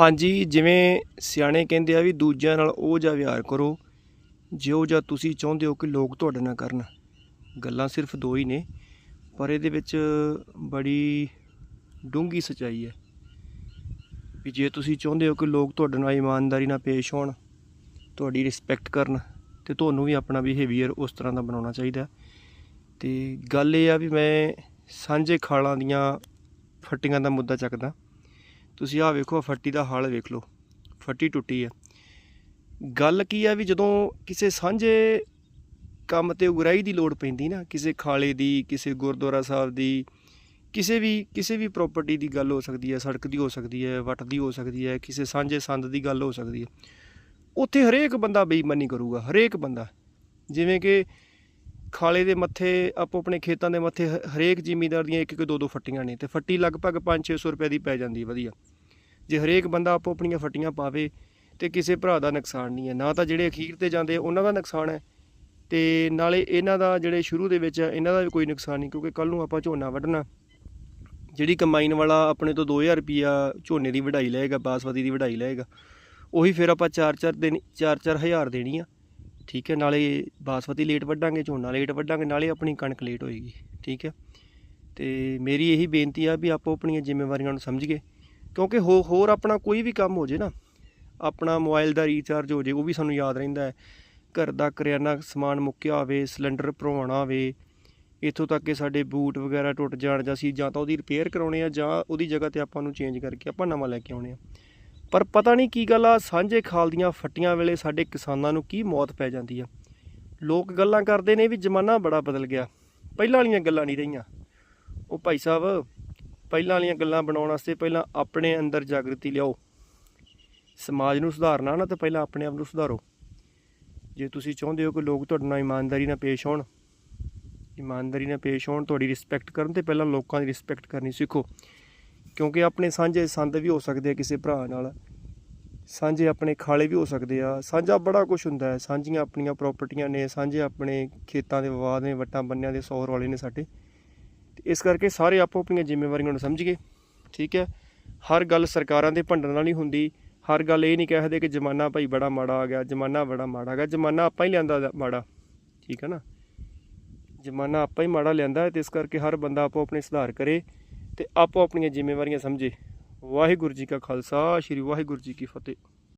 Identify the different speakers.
Speaker 1: ਹਾਂਜੀ, ਜਿਵੇਂ ਸਿਆਣੇ ਕਹਿੰਦੇ ਆ ਵੀ ਦੂਜਿਆਂ ਨਾਲ ਉਹ ਜਿਹਾ ਵਿਹਾਰ ਕਰੋ ਜਿਉ ਜਿਹਾ ਤੁਸੀਂ ਚਾਹੁੰਦੇ ਹੋ ਕਿ ਲੋਕ ਤੁਹਾਡੇ ਨਾਲ ਕਰਨ। ਗੱਲਾਂ ਸਿਰਫ ਦੋ ਹੀ ਨੇ, ਪਰ ਇਹਦੇ ਵਿੱਚ ਬੜੀ ਡੂੰਘੀ ਸਚਾਈ ਹੈ ਵੀ ਜੇ ਤੁਸੀਂ ਚਾਹੁੰਦੇ ਹੋ ਕਿ ਲੋਕ ਤੁਹਾਡੇ ਨਾਲ ਇਮਾਨਦਾਰੀ ਨਾਲ ਪੇਸ਼ ਹੋਣ, ਤੁਹਾਡੀ ਰਿਸਪੈਕਟ ਕਰਨ, ਤੇ ਤੁਹਾਨੂੰ ਵੀ ਆਪਣਾ ਬਿਹੇਵੀਅਰ ਉਸ ਤਰ੍ਹਾਂ ਦਾ ਬਣਾਉਣਾ ਚਾਹੀਦਾ। ਤੇ ਗੱਲ ਇਹ ਆ ਵੀ ਮੈਂ ਸਾਂਝੇ ਖਾਲਾਂ ਦੀਆਂ ਫੱਟੀਆਂ ਦਾ ਮੁੱਦਾ ਚੱਕਦਾ। ਤੁਸੀਂ ਆਹ ਵੇਖੋ ਫੱਟੀ ਦਾ ਹਾਲ ਵੇਖ ਲਓ। ਫੱਟੀ ਟੁੱਟੀ ਹੈ ਗੱਲ ਕੀ ਆ ਵੀ ਜਦੋਂ ਕਿਸੇ ਸਾਂਝੇ ਕੰਮ ਤੇ ਉਗਰਾਈ ਦੀ ਲੋੜ ਪੈਂਦੀ ਨਾ, ਕਿਸੇ ਖਾਲੇ ਦੀ, ਕਿਸੇ ਗੁਰਦੁਆਰਾ ਸਾਹਿਬ ਦੀ, ਕਿਸੇ ਵੀ ਕਿਸੇ ਵੀ ਪ੍ਰਾਪਰਟੀ ਦੀ ਗੱਲ ਹੋ ਸਕਦੀ ਹੈ ਸੜਕ ਦੀ ਹੋ ਸਕਦੀ ਹੈ ਵੱਟ ਦੀ ਹੋ ਸਕਦੀ ਹੈ ਕਿਸੇ ਸਾਂਝੇ ਸੰਦ ਦੀ ਗੱਲ ਹੋ ਸਕਦੀ ਹੈ ਉੱਥੇ ਹਰੇਕ ਬੰਦਾ ਬੇਈਮਾਨੀ ਕਰੂਗਾ, ਹਰੇਕ ਬੰਦਾ। ਜਿਵੇਂ ਕਿ ਖਾਲੇ ਦੇ ਮੱਥੇ ਆਪੋ ਆਪਣੇ ਖੇਤਾਂ ਦੇ ਮੱਥੇ ਹ- ਹਰੇਕ ਜ਼ਿਮੀਂਦਾਰ ਦੀਆਂ ਇੱਕ ਇੱਕ ਦੋ ਦੋ ਫੱਟੀਆਂ ਨੇ ਤੇ ਫੱਟੀ ਲਗਭਗ 5-600 ਰੁਪਏ ਦੀ ਪੈ ਜਾਂਦੀ ਹੈ ਵਧੀਆ। ਜੇ ਹਰੇਕ ਬੰਦਾ ਆਪੋ ਆਪਣੀਆਂ ਫੱਟੀਆਂ ਪਾਵੇ ਤੇ ਕਿਸੇ ਭਰਾ ਦਾ ਨੁਕਸਾਨ ਨਹੀਂ ਹੈ ਨਾ ਤਾਂ ਜਿਹੜੇ ਅਖੀਰ ਤੇ ਜਾਂਦੇ ਉਹਨਾਂ ਦਾ ਨੁਕਸਾਨ ਹੈ ਤੇ ਨਾਲੇ ਇਹਨਾਂ ਦਾ ਜਿਹੜੇ ਸ਼ੁਰੂ ਦੇ ਵਿੱਚ ਆ, ਇਹਨਾਂ ਦਾ ਵੀ ਕੋਈ ਨੁਕਸਾਨ ਨਹੀਂ ਕਿਉਂਕਿ ਕੱਲ ਨੂੰ ਆਪਾਂ ਝੋਨਾ ਵੱਢਣਾ। ਜਿਹੜੀ ਕੰਬਾਈਨ ਵਾਲਾ ਆਪਣੇ ਤੋਂ 2000 ਰੁਪਿਆ ਝੋਨੇ ਦੀ ਵਢਾਈ ਲਏਗਾ ਬਾਸਮਤੀ ਦੀ ਵਢਾਈ ਲਏਗਾ ਉਹੀ ਫਿਰ ਆਪਾਂ 4-4 ਦਿਨ 4-4 ਹਜ਼ਾਰ ਦੇਣੀ ਆ। ਠੀਕ ਹੈ, ਨਾਲੇ ਬਾਸਮਤੀ ਲੇਟ ਵੱਢਾਂਗੇ, ਝੋਨਾ ਲੇਟ ਵੱਢਾਂਗੇ, ਨਾਲੇ ਆਪਣੀ ਕਣਕ ਲੇਟ ਹੋਏਗੀ, ਠੀਕ ਹੈ। ਤੇ ਮੇਰੀ ਇਹੀ ਬੇਨਤੀ ਆ ਵੀ ਆਪੋ ਆਪਣੀਆਂ ਜ਼ਿੰਮੇਵਾਰੀਆਂ ਨੂੰ ਸਮਝੀਏ, ਕਿਉਂਕਿ ਹੋ, ਹੋਰ ਆਪਣਾ ਕੋਈ ਵੀ ਕੰਮ ਹੋ ਜੇ ਨਾ, ਆਪਣਾ ਮੋਬਾਈਲ ਦਾ ਰੀਚਾਰਜ ਹੋ ਜੇ, ਉਹ ਵੀ ਸਾਨੂੰ ਯਾਦ ਰਹਿੰਦਾ ਹੈ। ਘਰ ਦਾ ਕਰਿਆਨਾ ਸਮਾਨ ਮੁੱਕਿਆ ਹੋਵੇ, ਸਿਲੰਡਰ ਭਰਵਾਉਣਾ ਹੋਵੇ, ਇੱਥੋਂ ਤੱਕ ਕਿ ਸਾਡੇ ਬੂਟ ਵਗੈਰਾ ਟੁੱਟ ਜਾਣ ਜਾਂ ਅਸੀਂ ਜਾਂ ਤਾਂ ਉਹਦੀ ਰਿਪੇਅਰ ਕਰਾਉਣੇ ਆ ਜਾਂ ਉਹਦੀ ਜਗ੍ਹਾ ਤੇ ਆਪਾਂ ਨੂੰ ਚੇਂਜ ਕਰਕੇ ਆਪਾਂ ਨਵਾਂ ਲੈ ਕੇ ਆਉਣੇ ਆ। ਪਰ ਪਤਾ ਨਹੀਂ ਕੀ ਗੱਲ ਆ, ਸਾਂਝੇ ਖਾਲ ਦੀਆਂ ਫੱਟੀਆਂ ਵੇਲੇ ਸਾਡੇ ਕਿਸਾਨਾਂ ਨੂੰ ਕੀ ਮੌਤ ਪੈ ਜਾਂਦੀ ਆ। ਲੋਕ ਗੱਲਾਂ ਕਰਦੇ ਨੇ ਵੀ ਜ਼ਮਾਨਾ ਬੜਾ ਬਦਲ ਗਿਆ। ਪਹਿਲਾਂ ਵਾਲੀਆਂ ਗੱਲਾਂ ਨਹੀਂ ਰਹੀਆਂ। ਉਹ ਭਾਈ ਸਾਹਿਬ, ਪਹਿਲਾਂ ਵਾਲੀਆਂ ਗੱਲਾਂ ਬਣਾਉਣ ਵਾਸਤੇ ਪਹਿਲਾਂ ਆਪਣੇ ਅੰਦਰ ਜਾਗਰਤੀ ਲਿਆਓ। ਸਮਾਜ ਨੂੰ ਸੁਧਾਰਨਾ ਨਾ, ਤਾਂ ਪਹਿਲਾਂ ਆਪਣੇ ਆਪ ਨੂੰ ਸੁਧਾਰੋ। ਜੇ ਤੁਸੀਂ ਚਾਹੁੰਦੇ ਹੋ ਕਿ ਲੋਕ ਤੁਹਾਡੇ ਨਾਲ ਇਮਾਨਦਾਰੀ ਨਾਲ ਪੇਸ਼ ਹੋਣ, ਇਮਾਨਦਾਰੀ ਨਾਲ ਪੇਸ਼ ਹੋਣ, ਤੁਹਾਡੀ ਰਿਸਪੈਕਟ ਕਰਨ ਤੇ ਪਹਿਲਾਂ ਲੋਕਾਂ ਦੀ ਰਿਸਪੈਕਟ ਕਰਨੀ ਸਿੱਖੋ। ਕਿਉਂਕਿ ਆਪਣੇ ਸਾਂਝੇ ਸੰਦ ਵੀ ਹੋ ਸਕਦੇ ਆ ਕਿਸੇ ਭਰਾ ਨਾਲ। ਸਾਂਝੇ ਆਪਣੇ ਖਾਲੇ ਵੀ ਹੋ ਸਕਦੇ ਆ। ਸਾਂਝਾ ਬੜਾ ਕੁਝ ਹੁੰਦਾ ਹੈ। ਸਾਂਝੀਆਂ ਆਪਣੀਆਂ ਪ੍ਰਾਪਰਟੀਆਂ ਨੇ, ਸਾਂਝੇ ਆਪਣੇ ਖੇਤਾਂ ਦੇ ਵਿਵਾਦ ਨੇ, ਵੱਟਾਂ ਬੰਨਿਆਂ ਦੇ, ਸੌਰ ਵਾਲੇ ਨੇ ਸਾਡੇ। ਤੇ ਇਸ ਕਰਕੇ ਸਾਰੇ ਆਪੋ ਆਪਣੀਆਂ ਜ਼ਿੰਮੇਵਾਰੀਆਂ ਨੂੰ ਸਮਝੀਏ ਠੀਕ ਹੈ? ਹਰ ਗੱਲ ਸਰਕਾਰਾਂ ਦੇ ਭੰਡਣ ਨਾਲ ਨਹੀਂ ਹੁੰਦੀ। ਹਰ ਗੱਲ ਇਹ ਨਹੀਂ ਕਹਿਦੇ ਕਿ ਜ਼ਮਾਨਾ ਭਾਈ ਬੜਾ ਮਾੜਾ ਆ ਗਿਆ, ਜ਼ਮਾਨਾ ਬੜਾ ਮਾੜਾ ਆ ਗਿਆ। ਜ਼ਮਾਨਾ ਆਪਾਂ ਹੀ ਲਿਆਂਦਾ ਮਾੜਾ। ਠੀਕ ਹੈ ਨਾ? ਜ਼ਮਾਨਾ ਆਪਾਂ ਹੀ ਮਾੜਾ ਲਿਆਂਦਾ ਹੈ ਤੇ ਇਸ ਕਰਕੇ ਹਰ ਬੰਦਾ ਆਪੋ ਆਪਣੇ ਸੁਧਾਰ ਕਰੇ। ਤੇ ਆਪੋ ਆਪਣੀਆਂ ਜ਼ਿੰਮੇਵਾਰੀਆਂ ਸਮਝੇ। ਵਾਹਿਗੁਰੂ ਜੀ ਕਾ ਖਾਲਸਾ ਸ੍ਰੀ ਵਾਹਿਗੁਰੂ ਜੀ ਕੀ ਫਤਿਹ।